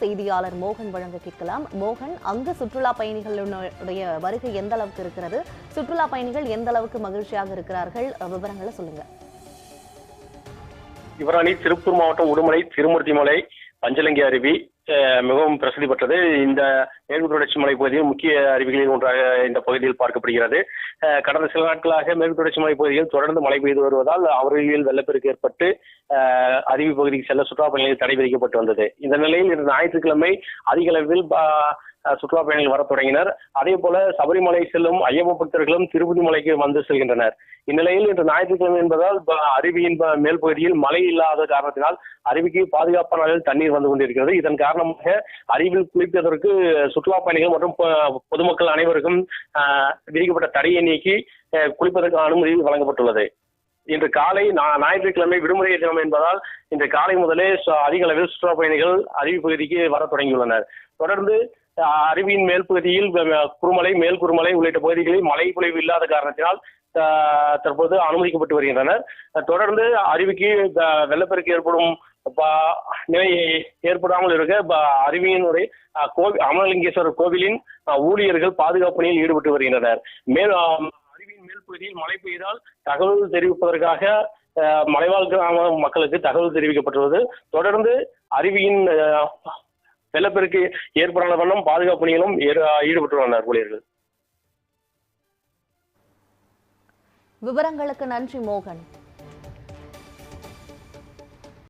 செய்தியாளர் மோகன் வழங்க கேட்கலாம். மோகன் அங்கு சுற்றுலா பயணிகளுடைய வருகை எந்த அளவுக்கு இருக்கிறது? சுற்றுலா பயணிகள் எந்த அளவுக்கு மகிழ்ச்சியாக இருக்கிறார்கள்? விவரங்களை சொல்லுங்க. இவராணி திருப்பூர் மாவட்டம் உடுமலை திருமூர்த்திமலை பஞ்சலங்கி அருவி மிகவும் பிரசித்தி பெற்றது. இந்த மேற்கு தொடர்ச்சி மலை பகுதியில் முக்கிய அருவிகளில் ஒன்றாக இந்த பகுதியில் பார்க்கப்படுகிறது. கடந்த சில நாட்களாக மேற்கு தொடர்ச்சி மலை பகுதியில் தொடர்ந்து மழை பெய்து வருவதால் அருவியில் வெள்ளப்பெருக்கு ஏற்பட்டு அருவி பகுதிக்கு செல்ல சுற்றுலா பயணிகள் தடை விதிக்கப்பட்டு வந்தது. இந்த நிலையில் இந்த ஞாயிற்றுக்கிழமை அதிக அளவில் சுற்றுலா பயணிகள் வர தொடங்கினர். அதே போல சபரிமலை செல்லும் ஐயப்ப பக்தர்களும் திருப்பதி மலைக்கு வந்து செல்கின்றனர். இந்நிலையில் இன்று ஞாயிற்றுக்கிழமை என்பதால் அருவியின் மேல் பகுதியில் மழை இல்லாத காரணத்தினால் அருவிக்கு பாதுகாப்பான அளவில் தண்ணீர் வந்து கொண்டிருக்கிறது. இதன் காரணமாக அருவியில் குளிப்பதற்கு சுற்றுலா பயணிகள் மற்றும் பொதுமக்கள் அனைவருக்கும் விதிக்கப்பட்ட தடையை நீக்கி அஹ், குளிப்பதற்கு அனுமதி வழங்கப்பட்டுள்ளது. இன்று காலை நா- ஞாயிற்றுக்கிழமை விடுமுறை தினம் என்பதால் இன்று காலை முதலே சு- அதிக அளவில் சுற்றுலா பயணிகள் அருவி பகுதிக்கு வர தொடங்கியுள்ளனர். தொடர்ந்து அருவியின் மேல் பகுதியில் குறுமலை மேல் குறுமலை உள்ளிட்ட பகுதிகளில் மழை பொழிவு இல்லாத காரணத்தினால் அஹ், தற்போது அனுமதிக்கப்பட்டு வருகின்றனர். தொடர்ந்து அருவிக்கு வெள்ளப்பெருக்கு ஏற்படும் ப- நிலை ஏற்படாமல் இருக்க அருவியினுடைய கோவில் அமலலிங்கேஸ்வரர் கோவிலின் ஊழியர்கள் பாதுகாப்பு பணியில் ஈடுபட்டு வருகின்றனர். மேல் அருவியின் மேல் பகுதியில் மழை பெய்தால் தகவல் தெரிவிப்பதற்காக அஹ், மலைவாழ் கிராம மக்களுக்கு தகவல் தெரிவிக்கப்பட்டுள்ளது. தொடர்ந்து அருவியின் அஹ், வெள்ளப்பெருக்கு ஏற்படாத வண்ணம் பாதுகாப்பு பணிகளும் ஏ- ஈடுபட்டுள்ளனர் ஊழியர்கள். விவரங்களுக்கு நன்றி மோகன்.